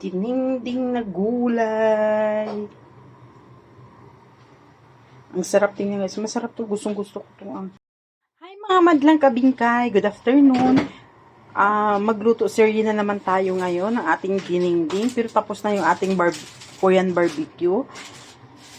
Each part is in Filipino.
Dininding na gulay. Ang sarap tingnan guys. Masarap to. Gustong gusto ko to. Ang... Hi mga madlang kabingkay. Good afternoon. Ah, magluto serye na naman tayo ngayon ng ating dininding. Pero tapos na yung ating bar Korean barbecue.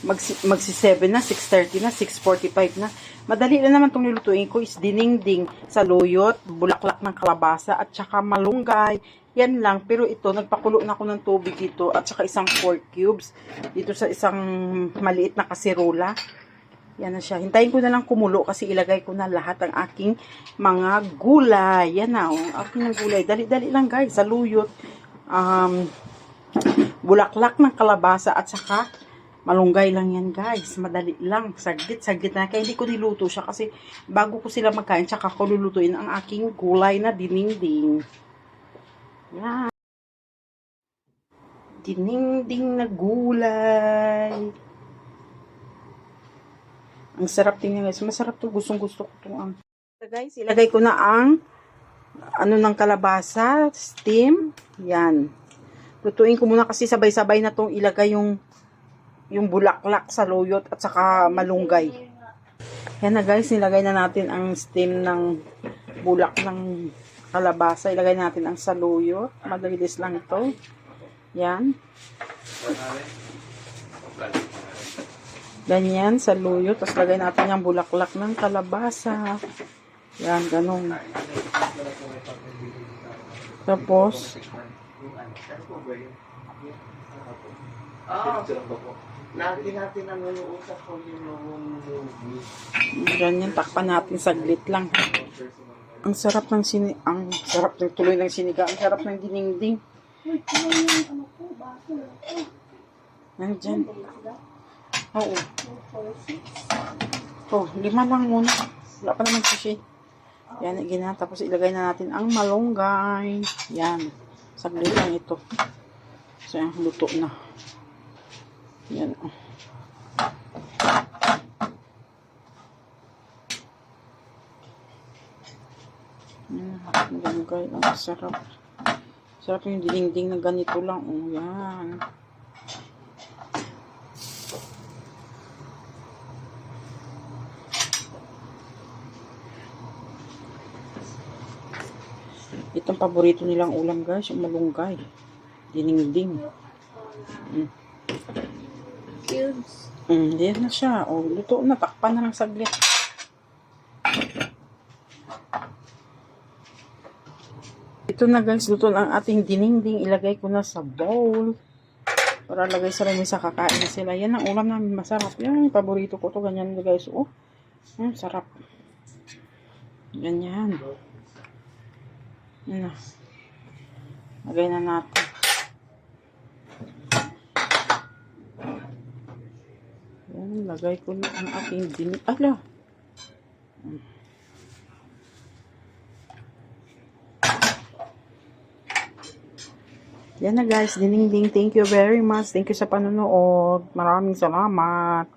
Magsi, magsi 7 na, 6.30 na, 6.45 na. Madali na naman itong nilutuin ko is dininding sa loyot, bulaklak ng kalabasa, at saka malunggay. Yan lang. Pero ito, nagpakulo na ako ng tubig dito at saka isang pork cubes dito sa isang maliit na kaserola. Yan na siya. Hintayin ko na lang kumulo kasi ilagay ko na lahat ng aking mga gulay. Yan na, oh, aking mga gulay. Dali-dali lang guys, sa luyot. Um, bulaklak ng kalabasa at saka malunggay lang yan guys. Madali lang. Saglit, saglit na. Kaya hindi ko niluto siya kasi bago ko sila magkain, tsaka ko lulutuin ang aking gulay na dininding. Yan. Dininding na gulay. Ang sarap tingnan guys. Masarap to. Gustong gusto ko to. Ang... So guys, ilagay ko na ang ano ng kalabasa, steam. Yan. Lutuin ko muna kasi sabay-sabay na tong ilagay yung yung bulaklak sa loyot at saka malunggay. Yan na guys, nilagay na natin ang steam ng bulak ng kalabasa. Ilagay natin ang saluyot. Madalis lang ito. Yan. Ganyan, saluyot. Tapos lagay natin yung bulaklak ng kalabasa. Yan, ganun. Tapos, Lagi natin ang uusap ko yung movie. ganyan, takpan natin saglit lang. Ang sarap ng sini ang sarap ng tuloy ng sinigang, ang sarap ng diningding. Nandyan. Oo. Oh, lima lang muna. Wala pa naman sushi. Yan, igina. Tapos ilagay na natin ang malunggay. Yan. Saglit lang ito. So, yan, luto na. Yan. Yan, malunggay. Ang sarap. Sarap yung dinding na ganito lang. Oh, yan. Itong paborito nilang ulam guys, yung malunggay. Diningding. Mm. Cubes. Mm, yan na siya. O, luto na. Takpan na lang saglit. Ito na guys, luto na ang ating diningding. Ilagay ko na sa bowl. Para lagay sa lamesa, kakain na sila. Yan ang ulam namin masarap. Yan, paborito ko to. Ganyan guys. Oh, mm, sarap. Ganyan. Yan na. Lagay na natin. Yan, lagay ko na ang aking din... Ala! Yan na guys, dininding. Thank you very much. Thank you sa panonood. Maraming salamat.